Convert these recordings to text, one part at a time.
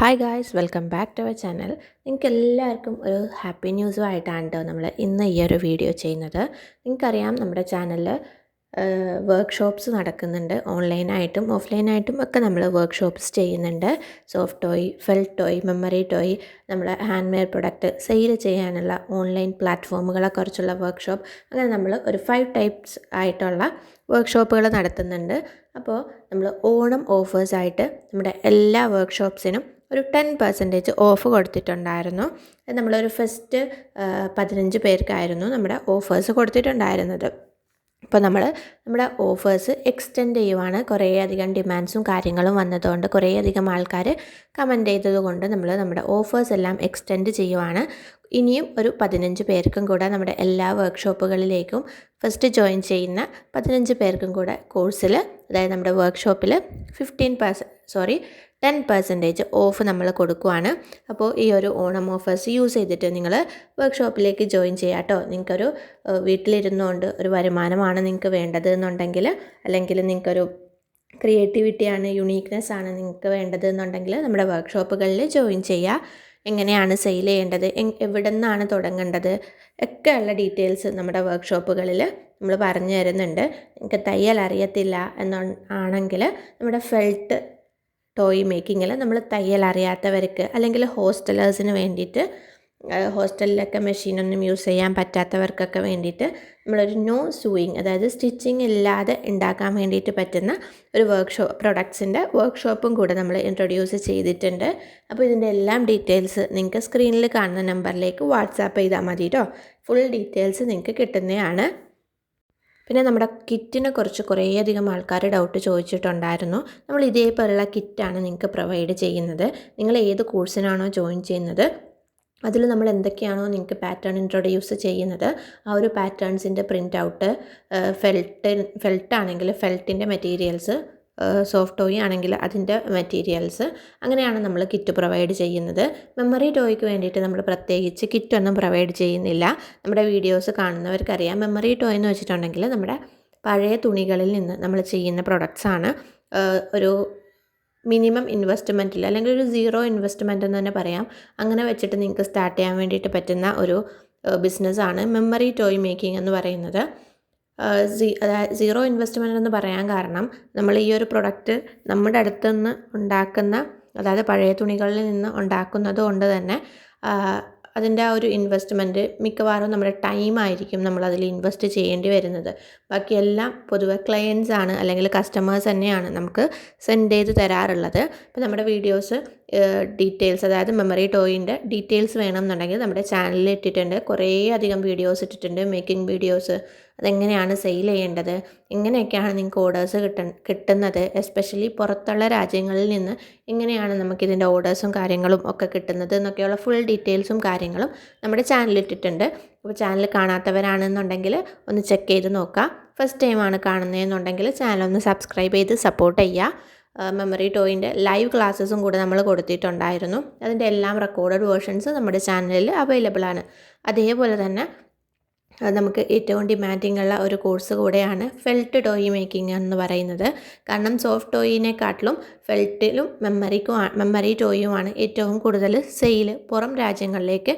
Hi guys welcome back to our channel നിങ്ങൾക്ക് എല്ലാവർക്കും ഒരു ഹാപ്പി ന്യൂസുമായിട്ടാണ് കേട്ടോ നമ്മൾ ഇന്ന് ഈ ഒരു വീഡിയോ ചെയ്യുന്നത്. നിങ്ങൾക്കറിയാം നമ്മുടെ ചാനലിൽ വർക്ക്ഷോപ്സ് നടക്കുന്നുണ്ട്. ഓൺലൈനായിട്ടും ഓഫ്ലൈനായിട്ടും ഒക്കെ നമ്മൾ വർക്ക്ഷോപ്സ് ചെയ്യുന്നുണ്ട്. Soft toy felt toy memory toy നമ്മുടെ ഹാൻഡ് മെയ്ഡ് പ്രൊഡക്റ്റ് സെയിൽ ചെയ്യാനുള്ള ഓൺലൈൻ പ്ലാറ്റ്ഫോമുകളെ കുറിച്ചുള്ള വർക്ക്ഷോപ്പ് അങ്ങനെ നമ്മൾ ഒരു ഫൈവ് ടൈപ്സ് ആയിട്ടുള്ള വർക്ക്ഷോപ്പുകൾ നടത്തുന്നുണ്ട്. അപ്പോൾ നമ്മൾ ഓണം ഓഫേഴ്സായിട്ട് നമ്മുടെ എല്ലാ വർക്ക്ഷോപ്സിനും ഒരു ടെൻ പെർസെന്റേജ് ഓഫ് കൊടുത്തിട്ടുണ്ടായിരുന്നു. നമ്മളൊരു ഫസ്റ്റ് പതിനഞ്ച് പേർക്കായിരുന്നു നമ്മുടെ ഓഫേഴ്സ് കൊടുത്തിട്ടുണ്ടായിരുന്നത്. അപ്പോൾ നമ്മൾ നമ്മുടെ ഓഫേഴ്സ് എക്സ്റ്റെൻഡ് ചെയ്യുവാണ്. കുറേയധികം ഡിമാൻഡ്സും കാര്യങ്ങളും വന്നതുകൊണ്ട് കുറേയധികം ആൾക്കാർ കമന്റ് ചെയ്തതുകൊണ്ട് നമ്മൾ നമ്മുടെ ഓഫേഴ്സ് എല്ലാം എക്സ്റ്റെൻഡ് ചെയ്യുവാണ്. ഇനിയും ഒരു പതിനഞ്ച് പേർക്കും കൂടെ നമ്മുടെ എല്ലാ വർക്ക്ഷോപ്പുകളിലേക്കും ഫസ്റ്റ് ജോയിൻ ചെയ്യുന്ന പതിനഞ്ച് പേർക്കും കൂടെ കോഴ്സിൽ അതായത് നമ്മുടെ വർക്ക്ഷോപ്പിൽ ഫിഫ്റ്റീൻ പെർസെ സോറി ടെൻ പെർസെന്റേജ് ഓഫ് നമ്മൾ കൊടുക്കുവാണ്. അപ്പോൾ ഈ ഒരു ഓണം ഓഫേഴ്സ് യൂസ് ചെയ്തിട്ട് നിങ്ങൾ വർക്ക്ഷോപ്പിലേക്ക് ജോയിൻ ചെയ്യാം കേട്ടോ. നിങ്ങൾക്കൊരു വീട്ടിലിരുന്നുകൊണ്ട് ഒരു വരുമാനമാണ് നിങ്ങൾക്ക് വേണ്ടത് എന്നുണ്ടെങ്കിൽ അല്ലെങ്കിൽ നിങ്ങൾക്കൊരു ക്രിയേറ്റിവിറ്റിയാണ് യുണീക്നെസ് ആണ് നിങ്ങൾക്ക് വേണ്ടത് എന്നുണ്ടെങ്കിൽ നമ്മുടെ വർക്ക്ഷോപ്പുകളിൽ ജോയിൻ ചെയ്യുക. എങ്ങനെയാണ് സെയിൽ ചെയ്യേണ്ടത്? എവിടെ നിന്നാണ് തുടങ്ങേണ്ടത്? ഒക്കെയുള്ള ഡീറ്റെയിൽസ് നമ്മുടെ വർക്ക്ഷോപ്പുകളിൽ നമ്മൾ പറഞ്ഞു തരുന്നുണ്ട്. നിങ്ങൾക്ക് തയ്യൽ അറിയത്തില്ല എന്ന ആണെങ്കിൽ നമ്മുടെ ഫെൽറ്റ് ടോയ് മേക്കിങ്ങിൽ നമ്മൾ തയ്യൽ അറിയാത്തവർക്ക് അല്ലെങ്കിൽ ഹോസ്റ്റലേഴ്സിന് വേണ്ടിയിട്ട് ഹോസ്റ്റലിലൊക്കെ മെഷീനൊന്നും യൂസ് ചെയ്യാൻ പറ്റാത്തവർക്കൊക്കെ വേണ്ടിയിട്ട് നമ്മളൊരു നോ സൂയിങ് അതായത് സ്റ്റിച്ചിങ് ഇല്ലാതെ ഉണ്ടാക്കാൻ വേണ്ടിയിട്ട് പറ്റുന്ന ഒരു വർക്ക്ഷോപ്പ് പ്രൊഡക്ട്സിന്റെ വർക്ക്ഷോപ്പും കൂടെ നമ്മൾ ഇൻട്രൊഡ്യൂസ് ചെയ്തിട്ടുണ്ട്. അപ്പോൾ ഇതിന്റെ എല്ലാം ഡീറ്റെയിൽസ് നിങ്ങൾക്ക് സ്ക്രീനിൽ കാണുന്ന നമ്പറിലേക്ക് വാട്സാപ്പ് ചെയ്താൽ മതി കേട്ടോ ഫുൾ ഡീറ്റെയിൽസ് നിങ്ങൾക്ക് കിട്ടുന്നതാണ്. പിന്നെ നമ്മുടെ കിറ്റിനെ കുറിച്ച് കുറേയധികം ആൾക്കാർ ഡൗട്ട് ചോദിച്ചിട്ടുണ്ടായിരുന്നു. നമ്മൾ ഇതേപോലുള്ള കിറ്റാണ് നിങ്ങൾക്ക് പ്രൊവൈഡ് ചെയ്യുന്നത്. നിങ്ങൾ ഏത് കോഴ്സിനാണോ ജോയിൻ ചെയ്യുന്നത്? അതിൽ നമ്മൾ എന്തൊക്കെയാണോ നിങ്ങൾക്ക് പാറ്റേൺ ഇൻട്രൊഡ്യൂസ് ചെയ്യുന്നത്? ആ ഒരു പാറ്റേൺസിന്റെ പ്രിന്റ് ഔട്ട് ഫെൽറ്റ് ആണെങ്കിൽ ഫെൽറ്റിന്റെ മെറ്റീരിയൽസ് സോഫ്റ്റ് ടോയ് ആണെങ്കിൽ അതിന്റെ മെറ്റീരിയൽസ് അങ്ങനെയാണ് നമ്മൾ കിറ്റ് പ്രൊവൈഡ് ചെയ്യുന്നത്. മെമ്മറി ടോയ്ക്ക് വേണ്ടിയിട്ട് നമ്മൾ പ്രത്യേകിച്ച് കിറ്റൊന്നും പ്രൊവൈഡ് ചെയ്യുന്നില്ല. നമ്മുടെ വീഡിയോസ് കാണുന്നവർക്കറിയാം. മെമ്മറി ടോയ് എന്ന് വെച്ചിട്ടുണ്ടെങ്കിൽ നമ്മുടെ പഴയ തുണികളിൽ നിന്ന് നമ്മൾ ചെയ്യുന്ന പ്രൊഡക്ട്സാണ് ഒരു മിനിമം ഇൻവെസ്റ്റ്മെന്റിൽ അല്ലെങ്കിൽ ഒരു സീറോ ഇൻവെസ്റ്റ്മെന്റ് എന്ന് തന്നെ പറയാം. അങ്ങനെ വെച്ചിട്ട് നിങ്ങൾക്ക് സ്റ്റാർട്ട് ചെയ്യാൻ വേണ്ടിയിട്ട് പറ്റുന്ന ഒരു ബിസിനസ്സാണ് മെമ്മറി ടോയ് മേക്കിംഗ് എന്ന് പറയുന്നത്. സീറോ ഇൻവെസ്റ്റ്മെന്റ് എന്ന് പറയാൻ കാരണം നമ്മൾ ഈ ഒരു പ്രൊഡക്റ്റ് നമ്മുടെ അടുത്ത് നിന്ന് ഉണ്ടാക്കുന്ന അതായത് പഴയ തുണികളിൽ നിന്ന് ഉണ്ടാക്കുന്നത് കൊണ്ട് തന്നെ അതിന്റെ ആ ഒരു ഇൻവെസ്റ്റ്മെന്റ് മിക്കവാറും നമ്മുടെ ടൈം ആയിരിക്കും നമ്മൾ അതിൽ ഇൻവെസ്റ്റ് ചെയ്യേണ്ടി വരുന്നത്. ബാക്കിയെല്ലാം പൊതുവെ ക്ലയൻസ് ആണ് അല്ലെങ്കിൽ കസ്റ്റമേഴ്സ് തന്നെയാണ് നമുക്ക് സെൻഡ് ചെയ്ത് തരാറുള്ളത്. അപ്പോൾ നമ്മുടെ വീഡിയോസ് ഡീറ്റെയിൽസ് അതായത് മെമ്മറി ടോയിന്റെ ഡീറ്റെയിൽസ് വേണമെന്നുണ്ടെങ്കിൽ നമ്മുടെ ചാനലിൽ ഇട്ടിട്ടുണ്ട്. കുറേ അധികം വീഡിയോസ് ഇട്ടിട്ടുണ്ട്. മേക്കിംഗ് വീഡിയോസ് അതെങ്ങനെയാണ് സെയിൽ ചെയ്യേണ്ടത്? എങ്ങനെയൊക്കെയാണ് നിങ്ങൾക്ക് ഓർഡേഴ്സ് കിട്ട കിട്ടുന്നത്? എസ്പെഷ്യലി പുറത്തുള്ള രാജ്യങ്ങളിൽ നിന്ന് എങ്ങനെയാണ് നമുക്കിതിന്റെ ഓർഡേഴ്സും കാര്യങ്ങളും ഒക്കെ കിട്ടുന്നത് എന്നൊക്കെയുള്ള ഫുൾ ഡീറ്റെയിൽസും കാര്യങ്ങളും നമ്മുടെ ചാനലിൽ ഇട്ടിട്ടുണ്ട്. അപ്പോൾ ചാനൽ കാണാത്തവരാണെന്നുണ്ടെങ്കിൽ ഒന്ന് ചെക്ക് ചെയ്ത് നോക്കുക ഫസ്റ്റ് ടൈമാണ് കാണുന്നതെന്നുണ്ടെങ്കിൽ ചാനൽ ഒന്ന് സബ്സ്ക്രൈബ് ചെയ്ത് സപ്പോർട്ട് ചെയ്യുക. മെമ്മറി ടോയിന്റെ ലൈവ് ക്ലാസ്സസും കൂടെ നമ്മൾ കൊടുത്തിട്ടുണ്ടായിരുന്നു. അതിന്റെ എല്ലാം റെക്കോർഡഡ് വേർഷൻസ് നമ്മുടെ ചാനലിൽ അവൈലബിൾ ആണ്. അതേപോലെ തന്നെ നമുക്ക് ഏറ്റവും ഡിമാൻഡിങ് ഉള്ള ഒരു കോഴ്സ് കൂടെയാണ് ഫെൽറ്റ് ടോയ് മേക്കിംഗ് എന്ന് പറയുന്നത്. കാരണം സോഫ്റ്റ് ടോയിനെക്കാട്ടിലും ഫെൽറ്റിലും മെമ്മറിക്കും മെമ്മറി ടോയുമാണ് ഏറ്റവും കൂടുതൽ സെയിൽ പുറം രാജ്യങ്ങളിലേക്ക്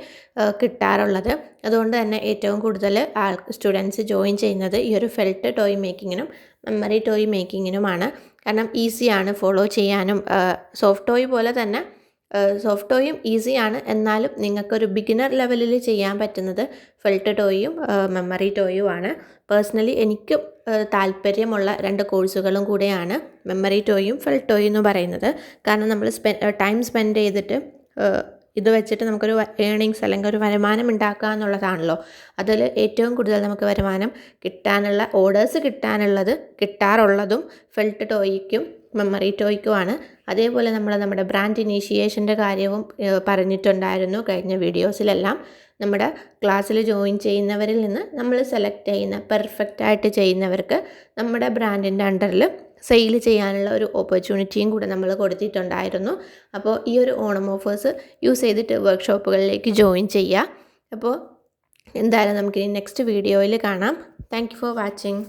കിട്ടാറുള്ളത്. അതുകൊണ്ട് തന്നെ ഏറ്റവും കൂടുതൽ ആൾ സ്റ്റുഡൻസ് ജോയിൻ ചെയ്യുന്നത് ഈ ഒരു ഫെൽറ്റ് ടോയ് മേക്കിങ്ങിനും മെമ്മറി ടോയ് മേക്കിങ്ങിനുമാണ് കാരണം ഈസിയാണ് ഫോളോ ചെയ്യാനും സോഫ്റ്റ് ടോയ് പോലെ തന്നെ സോഫ്റ്റ് ടോയും ഈസിയാണ് എന്നാലും നിങ്ങൾക്കൊരു ബിഗിനർ ലെവലിൽ ചെയ്യാൻ പറ്റുന്നത് ഫെൽറ്റ് ടോയും മെമ്മറി ടോയും ആണ്. പേഴ്സണലി എനിക്കും താല്പര്യമുള്ള രണ്ട് കോഴ്സുകളും കൂടെയാണ് മെമ്മറി ടോയും ഫെൽറ്റ് ടോയും എന്ന് പറയുന്നത്. കാരണം നമ്മൾ സ്പെ ടൈം സ്പെൻഡ് ചെയ്തിട്ട് ഇത് വെച്ചിട്ട് നമുക്കൊരു ഏണിങ്സ് അല്ലെങ്കിൽ ഒരു വരുമാനം ഉണ്ടാക്കുക എന്നുള്ളതാണല്ലോ. അതിൽ ഏറ്റവും കൂടുതൽ നമുക്ക് വരുമാനം കിട്ടാനുള്ള ഓർഡേഴ്സ് കിട്ടാനുള്ളത് കിട്ടാറുള്ളതും ഫെൽറ്റ് ടോയ്ക്കും മെമ്മറി ടോയ്ക്കുമാണ് അതേപോലെ നമ്മൾ നമ്മുടെ ബ്രാൻഡ് ഇനീഷിയേഷന്റെ കാര്യവും പറഞ്ഞിട്ടുണ്ടായിരുന്നു കഴിഞ്ഞ വീഡിയോസിലെല്ലാം നമ്മുടെ ക്ലാസ്സിൽ ജോയിൻ ചെയ്യുന്നവരിൽ നിന്ന് നമ്മൾ സെലക്ട് ചെയ്യുന്ന പെർഫെക്റ്റ് ആയിട്ട് ചെയ്യുന്നവർക്ക് നമ്മുടെ ബ്രാൻഡിന്റെ അണ്ടറിൽ സെയിൽ ചെയ്യാനുള്ള ഒരു ഓപ്പർച്യൂണിറ്റിയും കൂടെ നമ്മൾ കൊടുത്തിട്ടുണ്ടായിരുന്നു. അപ്പോൾ ഈ ഒരു ഓണം ഓഫേഴ്സ് യൂസ് ചെയ്തിട്ട് വർക്ക്ഷോപ്പുകളിലേക്ക് ജോയിൻ ചെയ്യുക. അപ്പോൾ എന്തായാലും നമുക്കിനി നെക്സ്റ്റ് വീഡിയോയിൽ കാണാം. Thank for watching